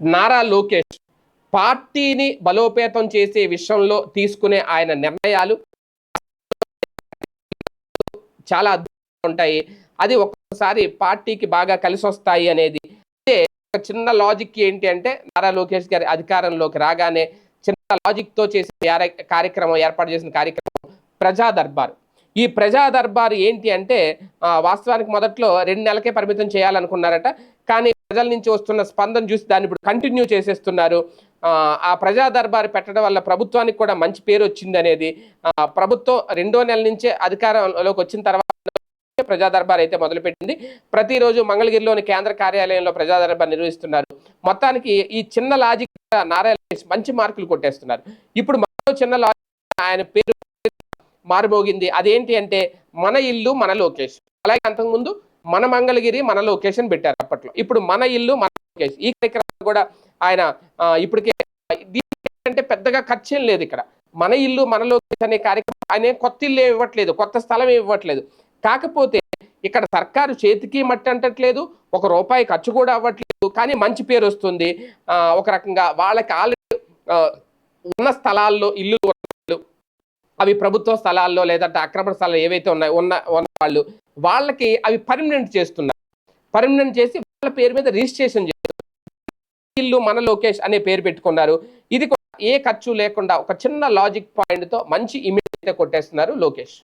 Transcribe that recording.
నారా లోకేష్ పార్టీని బలోపేతం చేసే విషయంలో తీసుకునే ఆయన నిర్ణయాలు చాలా అద్భుతంగా ఉంటాయి. అది ఒక్కసారి పార్టీకి బాగా కలిసి వస్తాయి అనేది ఒక చిన్న లాజిక్ ఏంటి అంటే నారా లోకేష్ గారి అధికారంలోకి రాగానే చిన్న లాజిక్తో చేసిన కార్యక్రమం ఏర్పాటు చేసిన కార్యక్రమం ప్రజా దర్బార్ ఈ ప్రజా దర్బార్ ఏంటి అంటే వాస్తవానికి మొదట్లో రెండు నెలలకే పరిమితం చేయాలనుకున్నారట కానీ ప్రజల నుంచి వస్తున్న స్పందన చూసి దాన్ని ఇప్పుడు కంటిన్యూ చేసేస్తున్నారు. ఆ, ప్రజా దర్బారు పెట్టడం వల్ల ప్రభుత్వానికి కూడా మంచి పేరు వచ్చింది అనేది ప్రభుత్వం రెండో నెల నుంచే అధికారంలోకి వచ్చిన తర్వాత ప్రజా దర్బార్ అయితే మొదలుపెట్టింది. ప్రతిరోజు మంగళగిరిలోని కేంద్ర కార్యాలయంలో ప్రజా దర్బార్ నిర్వహిస్తున్నారు. మొత్తానికి ఈ చిన్న లాజిక్ నారాయణ మంచి మార్కులు కొట్టేస్తున్నారు. ఇప్పుడు మరో చిన్న లాజిక్ ఆయన పేరు మారుమోగింది అదేంటి అంటే మన ఇల్లు మన లొకేషన్ అలాగే అంతకుముందు మన మంగళగిరి మన లొకేషన్ పెట్టారు అప్పట్లో. ఇప్పుడు మన ఇల్లు మన లొకేషన్ ఈ కార్యక్రమం కూడా ఆయన ఇప్పటికే అంటే పెద్దగా ఖర్చేం లేదు ఇక్కడ. మన ఇల్లు మన లొకేషన్ అనే కార్యక్రమం ఆయన కొత్త ఇల్లు ఇవ్వట్లేదు కొత్త స్థలం ఇవ్వట్లేదు. కాకపోతే ఇక్కడ సర్కారు చేతికి మట్టి అంటట్లేదు ఒక రూపాయి ఖర్చు కూడా అవ్వట్లేదు కానీ మంచి పేరు వస్తుంది. ఒక రకంగా వాళ్ళకి ఆల్రెడీ ఉన్న స్థలాల్లో ఇల్లు అవి ప్రభుత్వ స్థలాల్లో లేదంటే అక్రమ స్థలాలు ఏవైతే ఉన్నాయో ఉన్న ఉన్న వాళ్ళు వాళ్ళకి అవి పర్మనెంట్ చేస్తున్నారు. పర్మనెంట్ చేసి వాళ్ళ పేరు మీద రిజిస్ట్రేషన్ చేస్తున్నారు. ఇల్లు మన లోకేష్ అనే పేరు పెట్టుకున్నారు. ఇది కూడా ఏ ఖర్చు లేకుండా ఒక చిన్న లాజిక్ పాయింట్తో మంచి ఇమేజ్ అయితే కొట్టేస్తున్నారు లోకేష్.